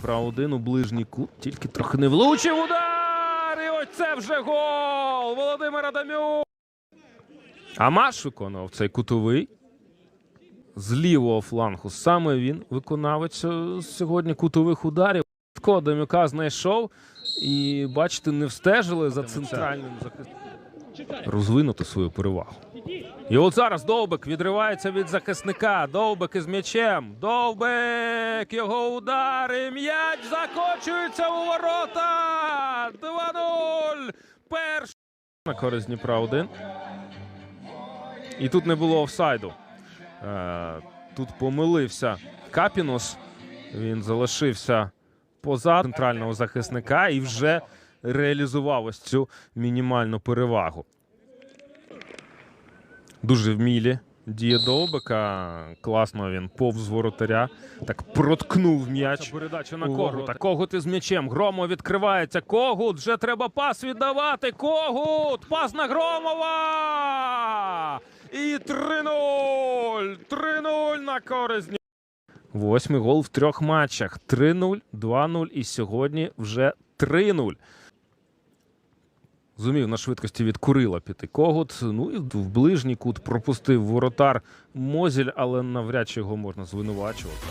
Дніпра 1 у ближній кут, тільки трохи не влучив удар! І ось це вже гол! Володимир Адамюк! Амаш виконував цей кутовий. З лівого флангу саме він виконавець е, сьогодні кутових ударів. Адамюка знайшов і, бачите, не встежили за центральним захистом. Розвинути свою перевагу. І от зараз Довбик відривається від захисника. Довбик із м'ячем. Довбик! Його удари. М'яч закочується у ворота. 2-0. Перший на користь Дніпра 1. І тут не було офсайду. Е, Тут помилився Капінос. Він залишився поза центрального захисника і вже реалізував ось цю мінімальну перевагу. Дуже вмілі діє Довбика. Класно він повз воротаря. Так проткнув м'яч. Передача на Когута. Когут із м'ячем. Громов відкривається. Когут. Вже треба пас віддавати. Когут. Пас на Громова. І 3-0. 3-0 на користь. Восьмий гол в трьох матчах. 3-0, 2-0 і сьогодні вже 3-0. Зумів на швидкості від Курила піти когут. Ну і в ближній кут пропустив воротар Мозіль, але навряд чи його можна звинувачувати.